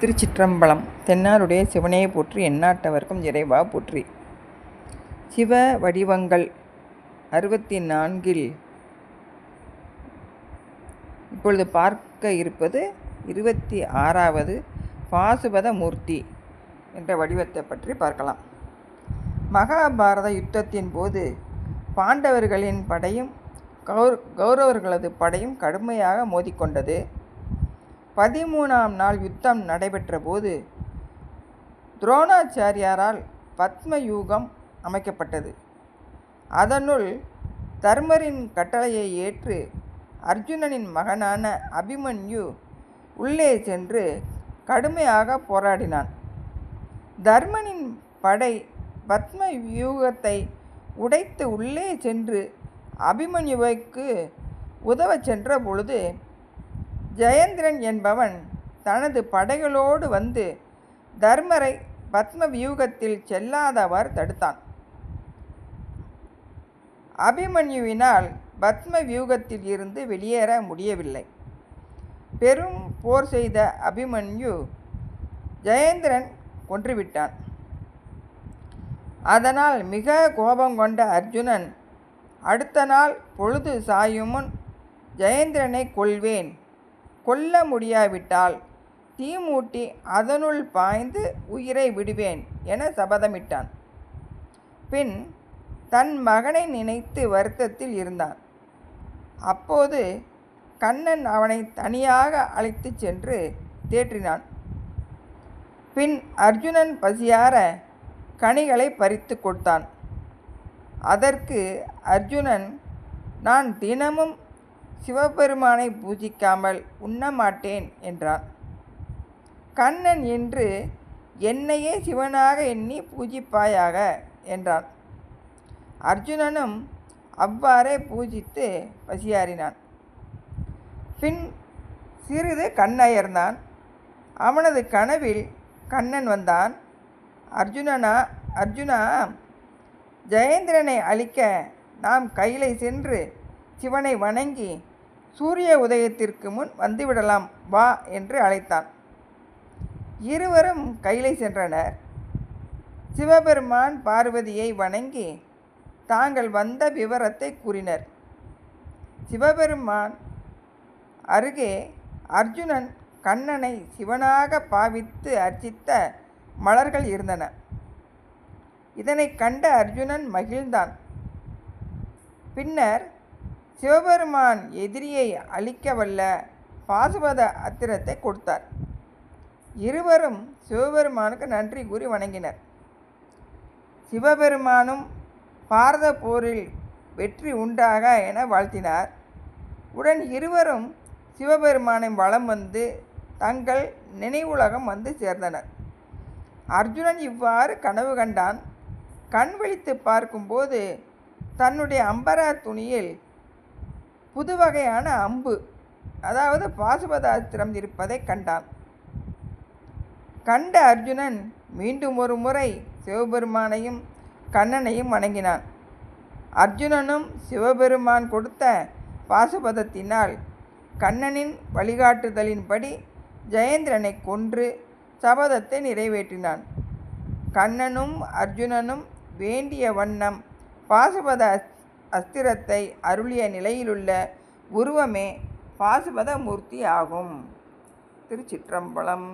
திருச்சிற்றம்பலம். தென்னாருடைய சிவனையை போற்றி எந்நாட்டவர்க்கும் இறைவா போற்றி. சிவ வடிவங்கள் அறுபத்தி நான்கில் இப்பொழுது பார்க்க இருப்பது இருபத்தி ஆறாவது பாசுபத மூர்த்தி என்ற வடிவத்தை பற்றி பார்க்கலாம். மகாபாரத யுத்தத்தின் போது பாண்டவர்களின் படையும் கௌர் கௌரவர்களது படையும் கடுமையாக மோதிக்கொண்டது. பதிமூணாம் நாள் யுத்தம் நடைபெற்ற போது துரோணாச்சாரியாரால் பத்மயூகம் அமைக்கப்பட்டது. அதனுள் தர்மரின் கட்டளையை ஏற்று அர்ஜுனனின் மகனான அபிமன்யு உள்ளே சென்று கடுமையாக போராடினான். தர்மனின் படை பத்ம வியூகத்தை உடைத்து உள்ளே சென்று அபிமன்யுவைக்கு உதவச் சென்ற பொழுது ஜெயந்திரன் என்பவன் தனது படைகளோடு வந்து தர்மரை பத்ம வியூகத்தில் செல்லாதவாறு தடுத்தான். அபிமன்யுவினால் பத்ம வியூகத்தில் இருந்து வெளியேற முடியவில்லை. பெரும் போர் செய்த அபிமன்யு ஜெயேந்திரன் கொன்றுவிட்டான். அதனால் மிக கோபம் கொண்ட அர்ஜுனன் அடுத்த நாள் பொழுது சாயும் முன் ஜெயேந்திரனை கொல்வேன். கொல்ல முடியாவிட்டால் தீ மூட்டி அதனுள் பாய்ந்து உயிரை விடுவேன் என சபதமிட்டான். பின் தன் மகனை நினைத்து வருத்தத்தில் இருந்தான். அப்போது கண்ணன் அவனை தனியாக அழைத்துச் சென்று தேற்றினான். பின் அர்ஜுனன் பசியார கனிகளை பறித்து கொடுத்தான். அதற்கு அர்ஜுனன் நான் தினமும் சிவபெருமானை பூஜிக்காமல் உண்ண மாட்டேன் என்றான் கண்ணன் என்று என்னையே சிவனாக எண்ணி பூஜிப்பாயாக என்றான். அர்ஜுனனும் அவ்வாறே பூஜித்து பசியாறினான். பின் சிறிது கண்ணயர்ந்தான். அவனது கனவில் கண்ணன் வந்தான். அர்ஜுனனா அர்ஜுனா ஜெயேந்திரனை அழிக்க நாம் கையிலை சென்று சிவனை வணங்கி சூரிய உதயத்திற்கு முன் வந்துவிடலாம் வா என்று அழைத்தான். இருவரும் கையிலை சென்றனர். சிவபெருமான் பார்வதியை வணங்கி தாங்கள் வந்த விவரத்தை கூறினர். சிவபெருமான் அருகே அர்ஜுனன் கண்ணனை சிவனாக பாவித்து அர்ச்சித்த மலர்கள் இருந்தன. இதனை கண்ட அர்ஜுனன் மகிழ்ந்தான். பின்னர் சிவபெருமான் எதிரியை அழிக்க வல்ல பாசுபத அத்திரத்தை கொடுத்தார். இருவரும் சிவபெருமானுக்கு நன்றி கூறி வணங்கினர். சிவபெருமானும் பாரத போரில் வெற்றி உண்டாக என வாழ்த்தினார். உடன் இருவரும் சிவபெருமானை வளம் வந்து தங்கள் நினைவுலகம் வந்து சேர்ந்தனர். அர்ஜுனன் இவ்வாறு கனவு கண்டான். கண் விழித்து பார்க்கும்போது தன்னுடைய அம்பரா துணியில் புது வகையான அம்பு. அதாவது பாசுபதாஸ்திரம் இருப்பதை கண்டான். கண்ட அர்ஜுனன் மீண்டும் ஒரு முறை சிவபெருமானையும் கண்ணனையும் வணங்கினான். அர்ஜுனனும் சிவபெருமான் கொடுத்த பாசுபதத்தினால் கண்ணனின் வழிகாட்டுதலின்படி ஜெயேந்திரனை கொன்று சபதத்தை நிறைவேற்றினான். கண்ணனும் அர்ஜுனனும் வேண்டிய வண்ணம் பாசுபத அஸ்திரத்தை அருளிய நிலையிலுள்ள உருவமே பாசுபத மூர்த்தி ஆகும் திருச்சிற்றம்பலம்.